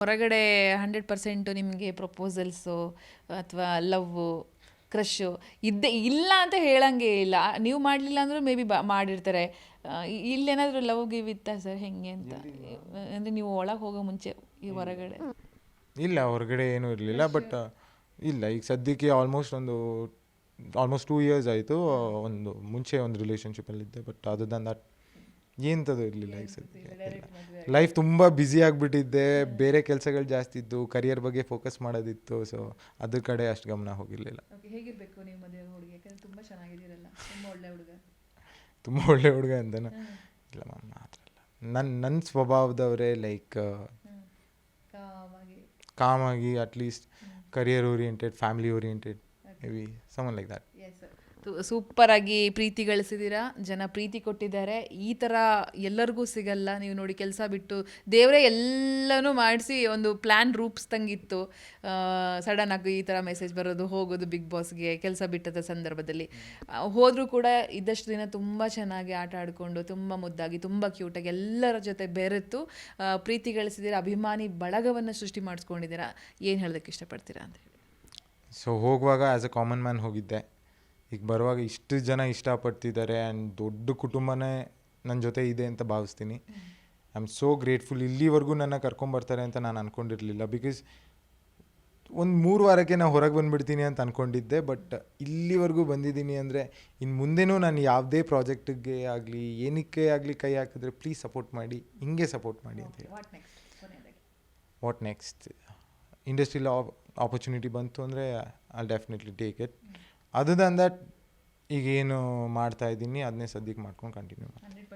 ಹೊರಗಡೆ hundred percent ನಿಮಗೆ proposals ಅಥವಾ ಲವ್ವು ಕ್ರಶ್ಶು ಇದ್ದೇ ಇಲ್ಲ ಅಂತ ಹೇಳಂಗೆ ಇಲ್ಲ. ನೀವು ಮಾಡಲಿಲ್ಲ ಅಂದರೂ ಮೇ ಬಿ ಬ ಮಾಡಿರ್ತಾರೆ ಇಲ್ಲೇನಾದರೂ ಲವ್ ಗಿವ್ ಇತ್ತಾ ಸರ್ ಹೆಂಗೆ ಅಂತ? ಅಂದರೆ ನೀವು ಒಳಗೆ ಹೋಗೋ ಮುಂಚೆ ಈ ಹೊರಗಡೆ? ಇಲ್ಲ ಹೊರಗಡೆ ಏನೂ ಇರಲಿಲ್ಲ ಬಟ್ ಇಲ್ಲ ಈಗ ಸದ್ಯಕ್ಕೆ ಆಲ್ಮೋಸ್ಟ್ ಒಂದು ಆಲ್ಮೋಸ್ಟ್ ಟೂ ಇಯರ್ಸ್ ಆಯಿತು ಒಂದು ಮುಂಚೆ ಒಂದು ರಿಲೇಷನ್ಶಿಪ್ಪಲ್ಲಿದ್ದೆ ಬಟ್ ಅದು ದನ್ ದಟ್ ಏನಂಥದ್ದು ಇರಲಿಲ್ಲ ಈಗ ಸದ್ಯಕ್ಕೆ. ಲೈಫ್ ತುಂಬ ಬ್ಯುಸಿ ಆಗಿಬಿಟ್ಟಿದ್ದೆ ಬೇರೆ ಕೆಲಸಗಳು ಜಾಸ್ತಿ ಇದ್ದು ಕರಿಯರ್ ಬಗ್ಗೆ ಫೋಕಸ್ ಮಾಡೋದಿತ್ತು ಸೊ ಅದ್ರ ಕಡೆ ಅಷ್ಟು ಗಮನ ಹೋಗಿರಲಿಲ್ಲ. ಓಕೆ ಹೇಗಿರಬೇಕು ನೀವು ಮದುವೆ ಹುಡುಗಿ? ಯಾಕಂದರೆ ತುಂಬ ಚೆನ್ನಾಗಿದ್ದೀರಲ್ಲ ತುಂಬ ಒಳ್ಳೆ ಹುಡುಗ. ತುಂಬ ಒಳ್ಳೆ ಹುಡುಗ ಅಂತನ ಇಲ್ಲ ಮ್ಯಾಮ್ ಆ ಥರ ಇಲ್ಲ ನನ್ನ ನನ್ನ ಸ್ವಭಾವದವರೇ like ಕಾಮಾಗಿ. At least career oriented family oriented maybe someone like that super ಆಗಿ ಪ್ರೀತಿ ಗಳಿಸಿದ್ದೀರಾ ಜನ ಪ್ರೀತಿ ಕೊಟ್ಟಿದ್ದಾರೆ. ಈ ಥರ ಎಲ್ಲರಿಗೂ ಸಿಗಲ್ಲ. ನೀವು ನೋಡಿ ಕೆಲಸ ಬಿಟ್ಟು ದೇವರೇ ಎಲ್ಲನೂ ಮಾಡಿಸಿ ಒಂದು ಪ್ಲ್ಯಾನ್ ರೂಪಿಸ್ದಂಗಿತ್ತು. ಸಡನ್ ಆಗಿ ಈ ಥರ ಮೆಸೇಜ್ ಬರೋದು, ಹೋಗೋದು ಬಿಗ್ ಬಾಸ್ಗೆ ಕೆಲಸ ಬಿಟ್ಟದ ಸಂದರ್ಭದಲ್ಲಿ. ಹೋದರೂ ಕೂಡ ಇದ್ದಷ್ಟು ದಿನ ತುಂಬ ಚೆನ್ನಾಗಿ ಆಟ ಆಡಿಕೊಂಡು, ತುಂಬ ಮುದ್ದಾಗಿ, ತುಂಬ ಕ್ಯೂಟಾಗಿ ಎಲ್ಲರ ಜೊತೆ ಬೆರೆತು ಪ್ರೀತಿ ಗಳಿಸಿದಿರ, ಅಭಿಮಾನಿ ಬಳಗವನ್ನು ಸೃಷ್ಟಿ ಮಾಡಿಸ್ಕೊಂಡಿದ್ದೀರಾ ಏನು ಹೇಳೋದಕ್ಕೆ ಇಷ್ಟಪಡ್ತೀರಾ ಅಂತ ಹೇಳಿ. ಸೊ ಹೋಗುವಾಗ ಆ್ಯಸ್ ಅ ಕಾಮನ್ ಮ್ಯಾನ್ ಹೋಗಿದ್ದೆ. ಈಗ ಬರುವಾಗ ಇಷ್ಟು ಜನ ಇಷ್ಟಪಡ್ತಿದ್ದಾರೆ ಆ್ಯಂಡ್ ದೊಡ್ಡ ಕುಟುಂಬನೇ ನನ್ನ ಜೊತೆ ಇದೆ ಅಂತ ಭಾವಿಸ್ತೀನಿ. ಐ ಆಮ್ ಸೋ ಗ್ರೇಟ್ಫುಲ್ ಇಲ್ಲಿವರೆಗೂ ನನ್ನ ಕರ್ಕೊಂಬರ್ತಾರೆ ಅಂತ ನಾನು ಅಂದ್ಕೊಂಡಿರಲಿಲ್ಲ ಬಿಕಾಸ್ ಒಂದು ಮೂರು ವಾರಕ್ಕೆ ನಾನು ಹೊರಗೆ ಬಂದುಬಿಡ್ತೀನಿ ಅಂತ ಅಂದ್ಕೊಂಡಿದ್ದೆ ಬಟ್ ಇಲ್ಲಿವರೆಗೂ ಬಂದಿದ್ದೀನಿ ಅಂದರೆ ಇನ್ನು ಮುಂದೆನೂ ನಾನು ಯಾವುದೇ ಪ್ರಾಜೆಕ್ಟಿಗೆ ಆಗಲಿ ಏನಕ್ಕೆ ಆಗಲಿ ಕೈ ಹಾಕಿದ್ರೆ ಪ್ಲೀಸ್ ಸಪೋರ್ಟ್ ಮಾಡಿ ಹಿಂಗೆ ಸಪೋರ್ಟ್ ಮಾಡಿ ಅಂತ ಹೇಳಿ. ವಾಟ್ ನೆಕ್ಸ್ಟ್ ಕೊನೆಯದಾಗಿ. ವಾಟ್ ನೆಕ್ಸ್ಟ್ ಇಂಡಸ್ಟ್ರಿಲ್ ಆಪರ್ಚುನಿಟಿ ಬಂತು ಅಂದರೆ I definitely take it then that ಈಗ ಏನು ಮಾಡ್ತಾ ಇದ್ದೀನಿ ಅದನ್ನೇ ಸದ್ಯಕ್ಕೆ ಮಾಡ್ಕೊಂಡು ಕಂಟಿನ್ಯೂ ಮಾಡಿ ಹಂಡ್ರೆಡ್